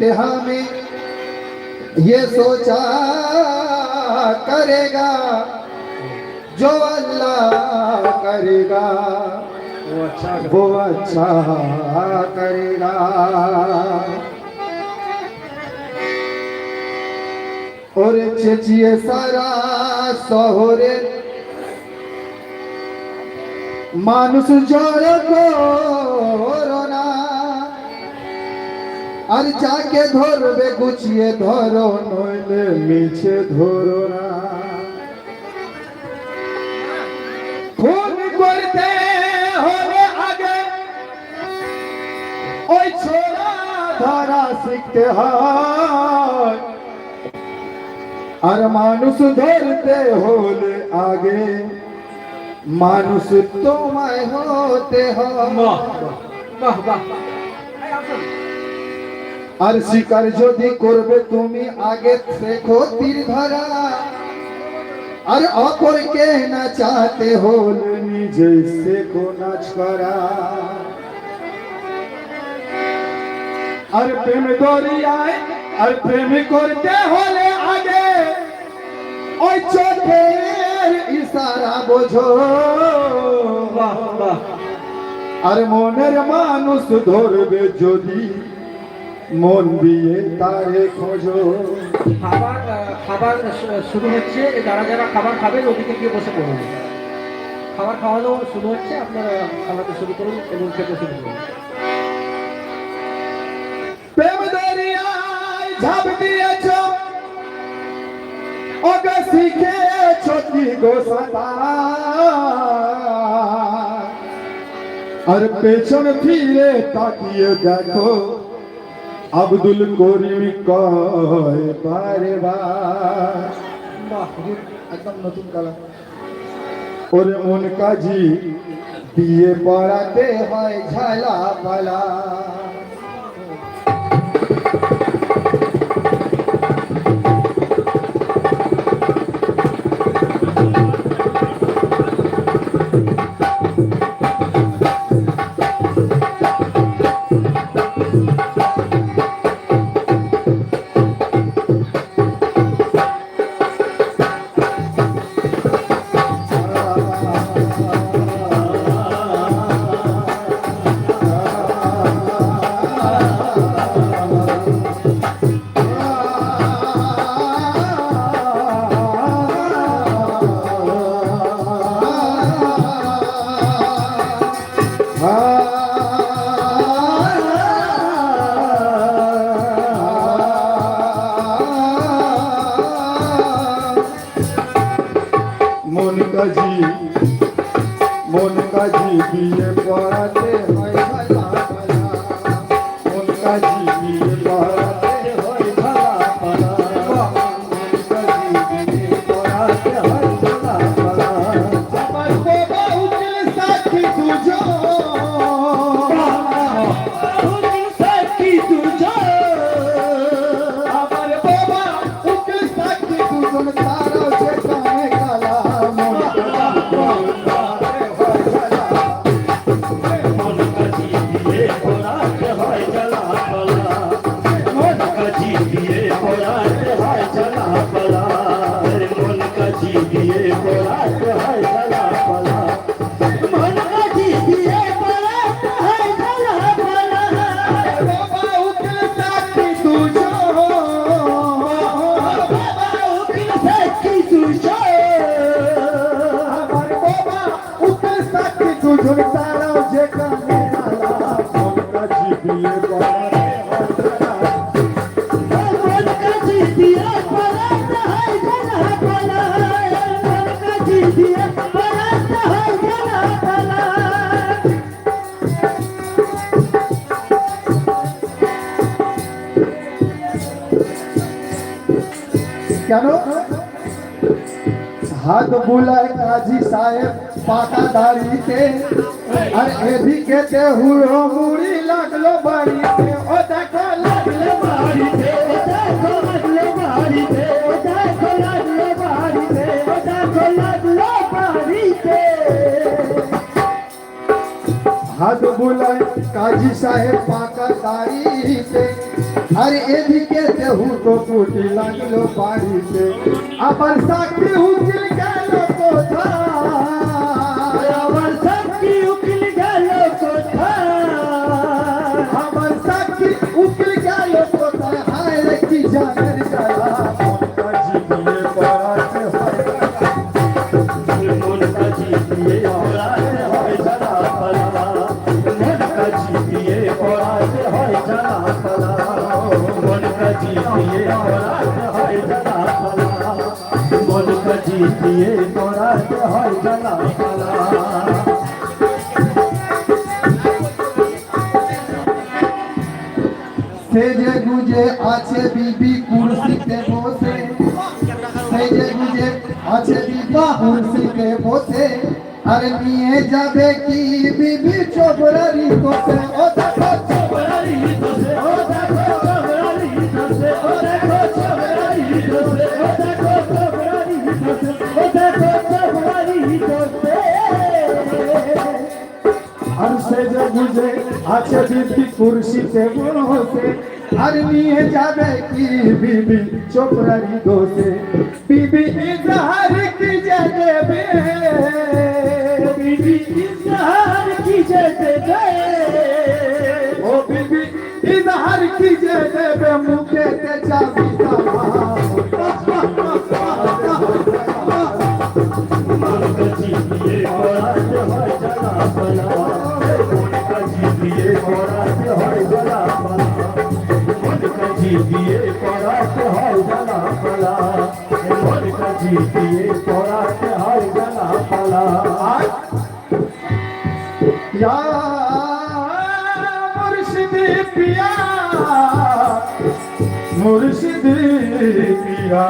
इंतहा में ये सोचा करेगा, जो अल्लाह करेगा, वो अच्छा वो अच्छा करेगा। और चेचिए सारा सोहरे, मानुष जोड़ को আর যাকে ধরবে গুছিয়ে ধরো, নইলে মিছে ধরো না। খুন করতে হলে আগে। ওই ছোড়া ধরা শিখতে হয়। আর মানুষ ধরতে হলে আগে মানুষ তোমায় হতে হয়। বাহ বাহ বাহ আর শিকার যদি করবে তুমি আগে শেখো তীর ধরা। আর অপরকে না চাতে হলে নিজে শেখো নাচ করা। আর প্রেম দরিয়ায় আর প্রেম করতে হলে আগে ওই চোখের ইশারা বোঝো। আর মনের মানুষ ধরবে যদি মন দিয়ে তারে খোঁজো। খাবার খাবার শুরু হচ্ছে যারা যারা খাবার খাবেন ওদিকে গিয়ে বসে পড়ুন। খাবার খাওয়ানো শুরু হচ্ছে আপনারা খাওয়াতে শুরু করুন এবং খেতে শুরু করুন। প্রেম দরিয়ায় ঝাঁপ দিয়েছ ওকে শিখেছ কি গো সাঁতার। আর পেছন ফিরে তাকিয়ে দেখো আব্দুল করিম কয়, বারে একদম নতুন কালা ওরে মন কাজী দিয়ে পড়াতে হয় ঝালা পালা। હાથ બોલાય કાજી સાહેબ પાકા ધારી તે અરે એ ભી કે તે હું મૂડી લાગલો બારી તે ઓ દેખો લાગલે બારી તે ઓ દેખો લાગલે બારી તે ઓ દેખો લાગલે બારી તે ઓ દેખો લાગલે બારી તે હાથ બોલાય કાજી સાહેબ પાકા ધારી તે সাহেব পাকা দাড়িতে আর এদিকে দেহু তো কুটি লাগল বাড়িতে আবার সাক্ষী উকিল গেল কোথায় সেজে গুজে আছে বিবি কুর্সিতে বসে। সেজে গুজে আছে বিবি কুর্সিতে বসে। আর নিয়ে যাবে কি বিবি চোবরারি কোসে আছে বিবি কুর্সিতে বসে আর নিয়ে যাবে কি বিবি? চোপড়ারি দোষে। বিবি ইজহার কি যে দেবে? বিবি ইজহার কি যে দেবে? ও বিবি ইজহার কি যে দেবে? মুখে তে যাবি বিষ দিয়ে পড়াতে হয় জানা পালা মুর্শিদি পিয়া মুর্শিদি পিয়া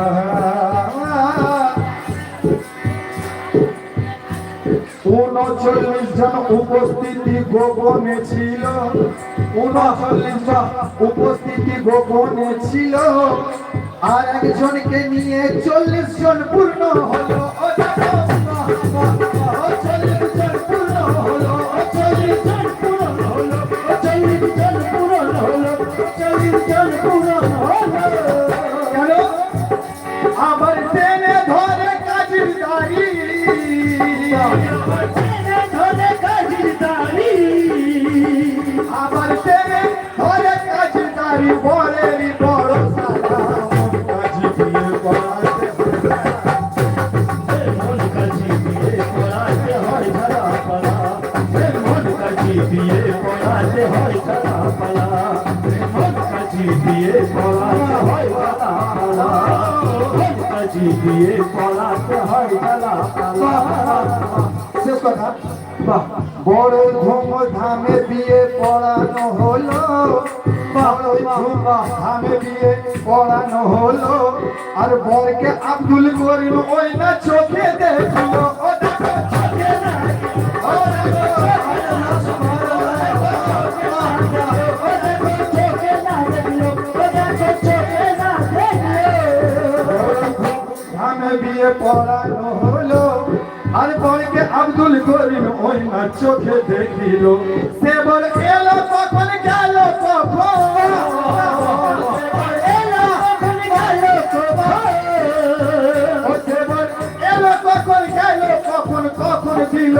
উনচল্লিশ জন উপস্থিতি গোপনে ছিল উনচল্লিশ জন উপস্থিতি গোপনে ছিল। আর একজনকে নিয়ে চল্লিশ জন পূর্ণ হলো। মনটা জিতিয়ে পড়াতে হয় পালা শেষ কথা? বাহ। বড় ধুমধামে বিয়ে পড়ানো হলো। ধুমধামে বিয়ে পড়ানো হলো। আর বরকে আব্দুল করিম ওই না চোখে দেখল। পড়ানো হলো আর বরকে আব্দুল করিম ওই না চোখে দেখিল সে বল এলো কখন গেল কখন কখন কখন দিল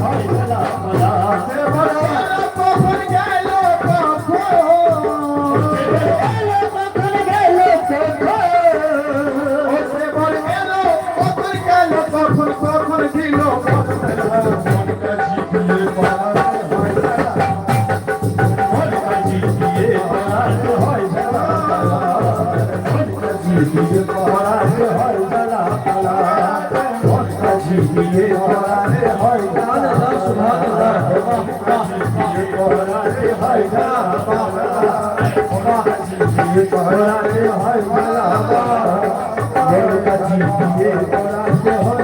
পড়াতে পড়াতে হয়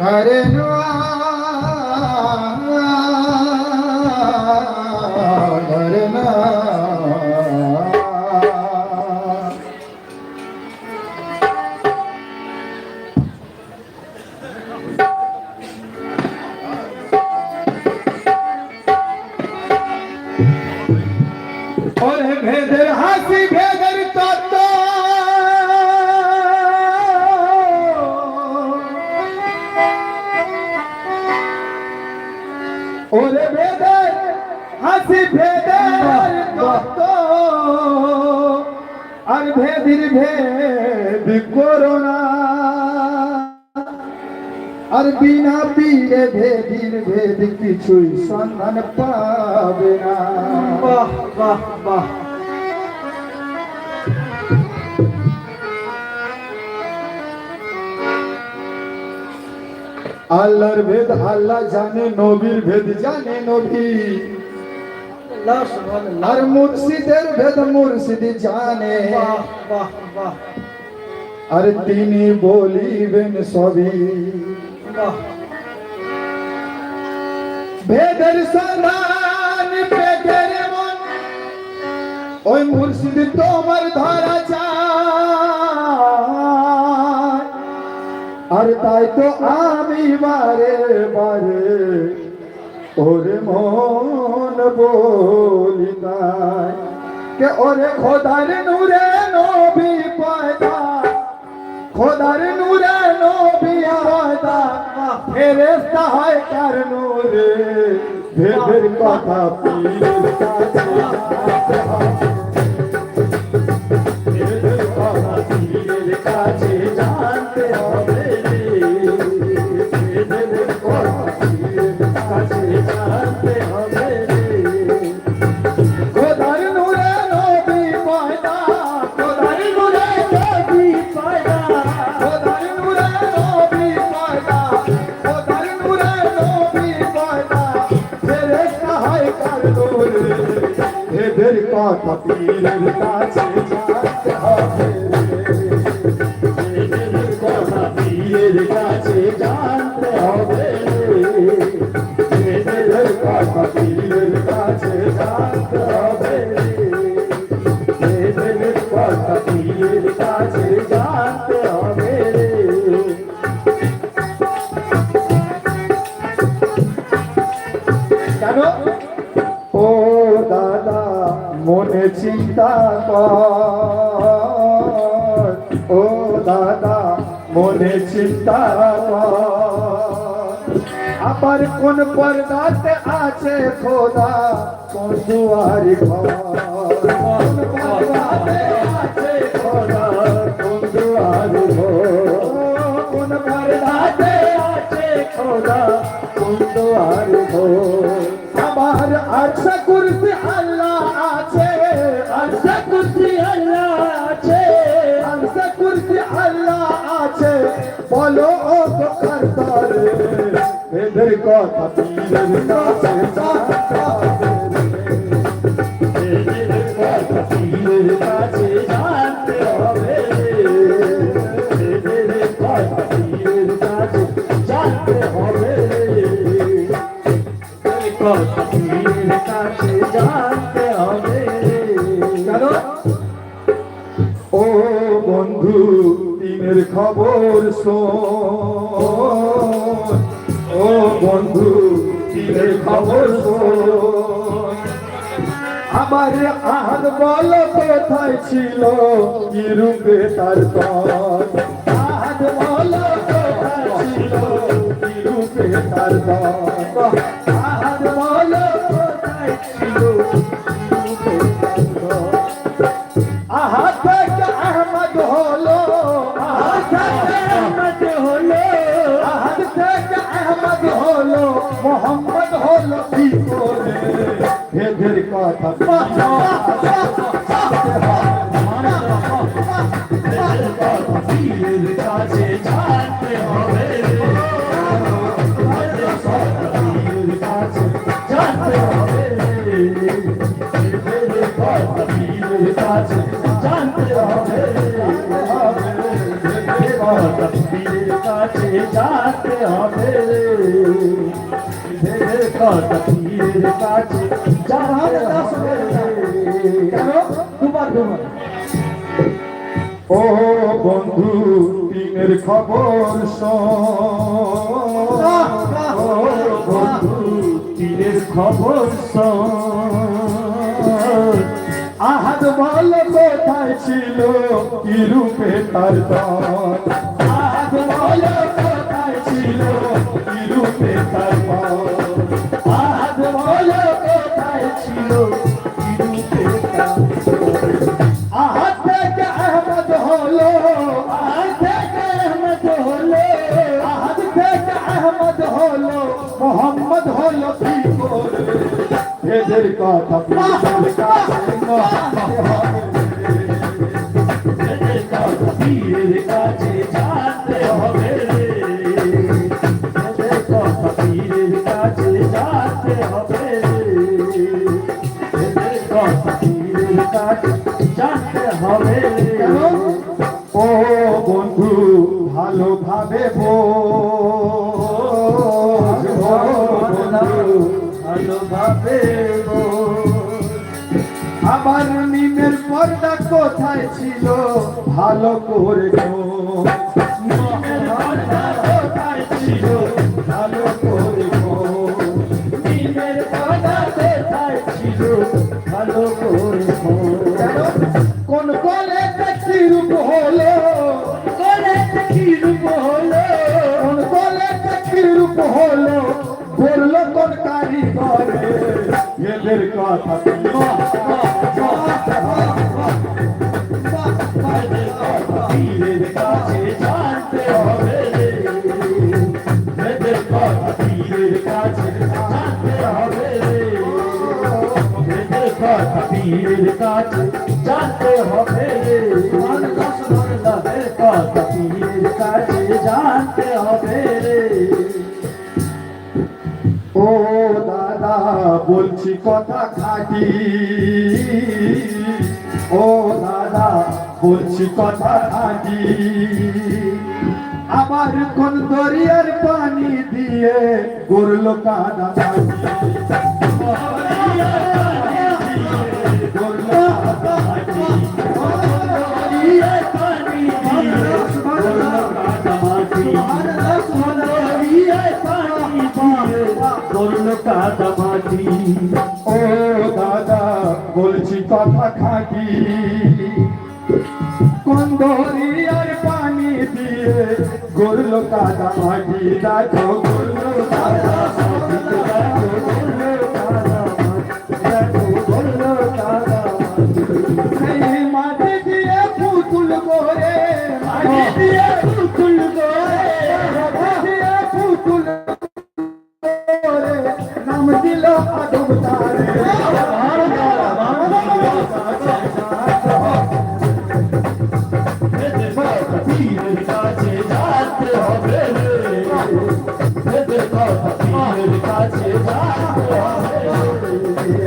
I didn't know. পীরে ভেদির ভেদ কিছুই সন্ধান পাবে না। বাহ বাহ বাহ। আল্লাহর ভেদ আল্লাহ জানে নবীর ভেদ জানে নবী। আর মুর্শিদের ভেদ মুর্শিদ জানে। আর তিনি বলিবেন সবই। বাহ। ভেদের সন্ধান ভেদের মন। ওই মুর্শিদ তোমার ধরা যায় আর তাই তো আমি বারে বারে ওরে মন বলি তাই। কে ওরে খোদার নূরে নবী পয়দা খোদার নূরে নবী পয়দা ফেরেশতা হয় কার নূরে। ভেদের কথা কাছে জানতে হবে। কার নূরে এদের কথা পীরের কাছে জানতে চিন্তা কর। ও দাদা, মনে চিন্তা আবার কোন পর্দাতে আছে খোদা কোন দুয়ারি ঘর। কোন খোদা আছে কোন আল্লাহ ও বন্ধু দিনের খবর শোন। ও বন্ধু দিনের খবর আমার আহার বল কোথায় ছিল? কি রূপে তার আহার বল কোথায় ছিল? কি রূপে তার কথা পীরের কাছে জানতে হবে পীরের পীরের পীরের পীরের পীরের ও বন্ধু দিনের খবর বন্ধু তীরের খবর আহাদ বল কোথায় ছিল? কি রূপে তার দল? আহাদ বল এদের কথা পীরের ও বন্ধু ভালোভাবে ভালোভাবে আমার নিমের পর্দা কোথায় ছিল? ভালো করে ছিল? ভালো করে এদের কথা পীরের কাছে জানতে হবে এদের কথা পীরের কাছে জানতে হবে এদের কথা পীরের কাছে জানতে হবে কথা পীরের কাছে জানতে কথা খাটি। ও দাদা, বলছি কথা খাটি। আমার কোন দরিয়ার পানি দিয়ে গড়লো কাদা কাদা কাদামাটি ও দাদা, বলছি কথা খাটি। কন্দরিয়ার পানি দিয়ে গড়লো কাদা মাটি, দেখো গড়লো কাদা সেই মাটি দিয়ে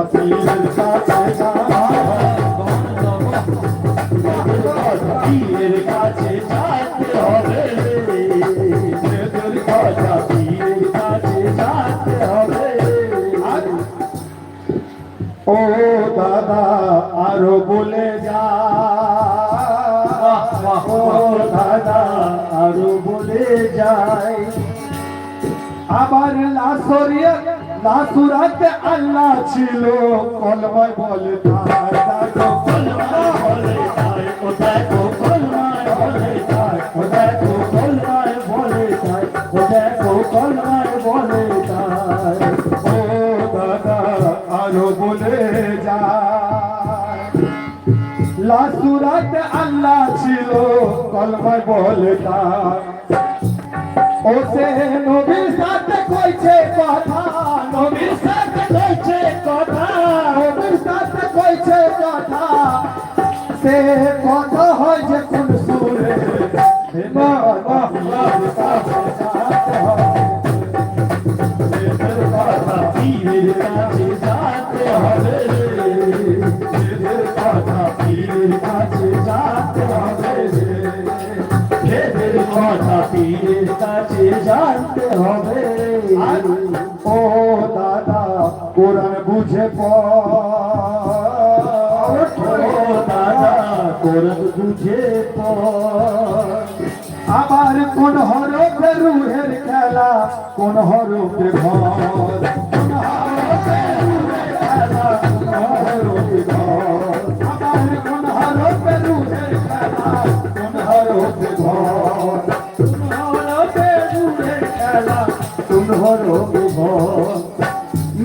এদের কথা পীরের কাছে জানা পীরের কাছে যাতে হবে না আল্লাহ ছিল, কলময় বলে তার দেখো কলময় দাদা। লাসুরাতে আল্লাহ ছিল, কলময় বলে তাই সে নবীর সাথে কইছে কথা নবীর সাথে কইছে কথা নবীর সাথে কইছে কথা সে কথা হয় যে কোন সুরে হে বাহ বাহ কথা পীরের কাছে যাতে হবে কথা পীরের কাছে জানতে হবে। ও দাদা, কোরআন বুঝে পড়। দাদা, কোরআন বুঝে আবার কোন হরফে রুহের খেলা, কোন হরফে ঘর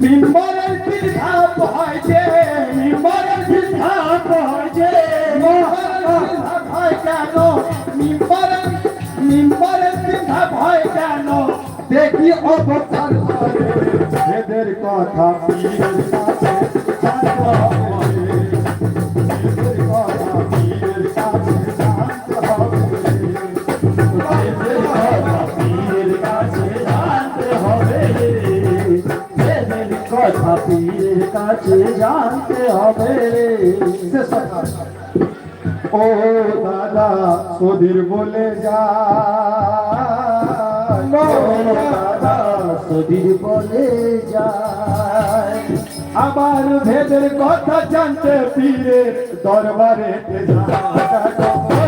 মিম্বরের পিঠাপ হয় যে মিম্বরের পিঠাপ হয় কেন? মিম্বরের মিম্বরের পিঠাপ হয় কেন? দেখি অবস্থান এদের কথা কাছে জানতে হবে কথা। ও দাদা সুধীর বলে যা। দাদা সদীর বলে যায় আবার ভেদের কথা জানতে পীরে দরবারে ও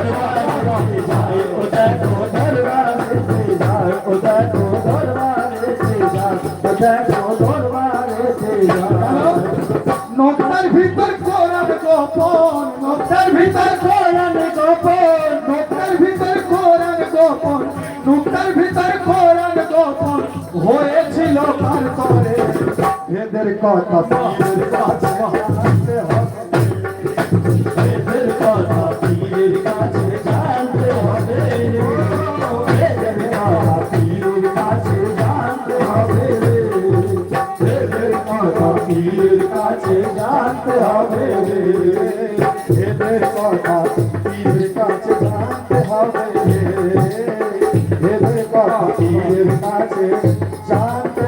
গোপন নোটার ভিতর কোরআন গোপন নোটার ভিতর কোরআন গোপন নোটার ভিতর কোরআন গোপন। হয়েছিল কার করে এদের কথা কাছে। জানতে হবে এদের কথা পীরের কাছে জানতে হবে এদের কথা পীরের কাছে জানতে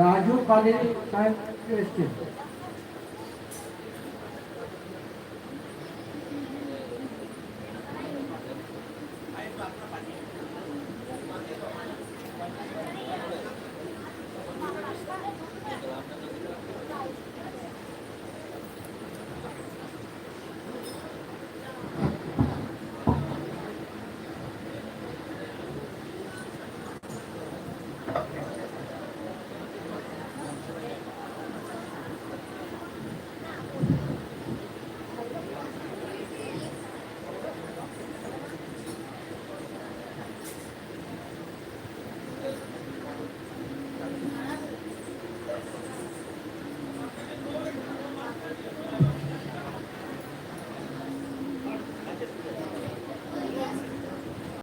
রাজু কাদের সাহেব